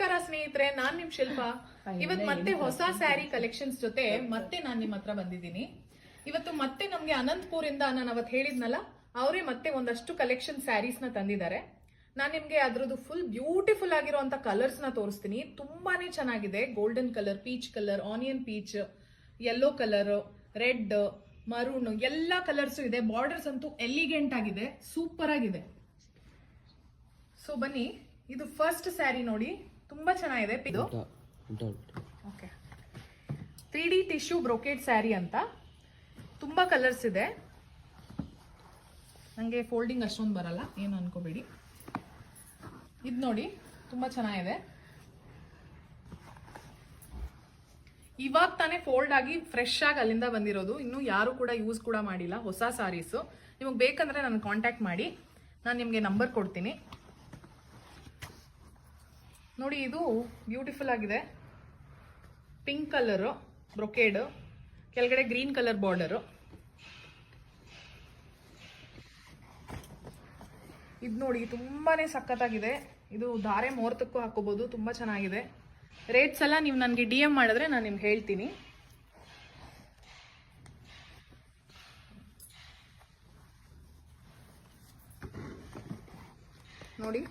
ನಮಸ್ಕಾರ ಸ್ನೇಹಿತರೆ ನಾನ್ ನಿಮ್ ಶಿಲ್ಪ. ಇವತ್ ಮತ್ತೆ ಹೊಸ ಸ್ಯಾರಿ ಕಲೆಕ್ಷನ್ಸ್ ಜೊತೆ ಮತ್ತೆ ನಾನ್ ನಿಮ್ ಹತ್ರ ಬಂದಿದ್ದೀನಿ. ಇವತ್ತು ಮತ್ತೆ ನಮ್ಗೆ ಅನಂತಪುರ್ ಇಂದ ನಾನು ಅವತ್ ಹೇಳಿದ್ನಲ್ಲ ಅವರೇ ಮತ್ತೆ ಒಂದಷ್ಟು ಕಲೆಕ್ಷನ್ ಸ್ಯಾರೀಸ್ನ ತಂದಿದ್ದಾರೆ. ನಾನ್ ನಿಮ್ಗೆ ಅದ್ರದ್ದು ಫುಲ್ ಬ್ಯೂಟಿಫುಲ್ ಆಗಿರುವಂತ ಕಲರ್ಸ್ನ ತೋರಿಸ್ತೀನಿ. ತುಂಬಾನೇ ಚೆನ್ನಾಗಿದೆ. Golden colour peach colour onion peach yellow colour red maroon ಎಲ್ಲಾ ಕಲರ್ಸ್ ಇದೆ. ಬಾರ್ಡರ್ಸ್ ಅಂತೂ ಎಲಿಗೆಂಟ್ ಆಗಿದೆ. ಸೂಪರ್ ಆಗಿದೆ. ಸೊ ಬನ್ನಿ ಇದು ಫಸ್ಟ್ ಸ್ಯಾರಿ ನೋಡಿ. ತುಂಬಾ ಚೆನ್ನಾಗಿದೆ. ಇದು okay. Three D tissue brocade sari ಅಂತ. ತುಂಬಾ ಕಲರ್ಸ್ ಇದೆ. ನನಗೆ ಫೋಲ್ಡಿಂಗ್ ಅಷ್ಟೊಂದು ಬರಲ್ಲ ಏನು ಅನ್ಕೋಬೇಡಿ. ಇದು ನೋಡಿ ತುಂಬಾ ಚೆನ್ನಾಗಿದೆ. ಇವಾಗ ತಾನೇ ಫೋಲ್ಡ್ ಆಗಿ ಫ್ರೆಶ್ ಆಗಿ ಅಲ್ಲಿಂದ ಬಂದಿರೋದು. ಇನ್ನು ಯಾರು ಕೂಡ ಯೂಸ್ ಕೂಡ ಮಾಡಿಲ್ಲ ಹೊಸ ಸಾರೀಸು ನಿಮಗೆ ಬೇಕಂದ್ರೆ ನಾನು ಕಾಂಟ್ಯಾಕ್ಟ್ ಮಾಡಿ. ನಾನು ನಿಮಗೆ ನಂಬರ್ ಕೊಡ್ತೀನಿ. ನೋಡಿ, ಇದು ಬ್ಯೂಟಿಫುಲ್ ಆಗಿದೆ. ಪಿಂಕ್ ಕಲರು ಬ್ರೊಕೇಡ್ ಕೆಳಗಡೆ ಗ್ರೀನ್ ಕಲರ್ ಬಾರ್ಡರು ಇದು ನೋಡಿ ತುಂಬಾ ಸಖತ್ತಾಗಿದೆ. ಇದು ಧಾರೆ ಮುಹೂರ್ತಕ್ಕೂ ಹಾಕೋಬೋದು ತುಂಬ ಚೆನ್ನಾಗಿದೆ. ರೇಟ್ಸ್ ಎಲ್ಲ ನೀವು ನನಗೆ ಡಿ ಎಂ ಮಾಡಿದ್ರೆ ನಾನು ನಿಮ್ಗೆ ಹೇಳ್ತೀನಿ. ನೋಡಿ.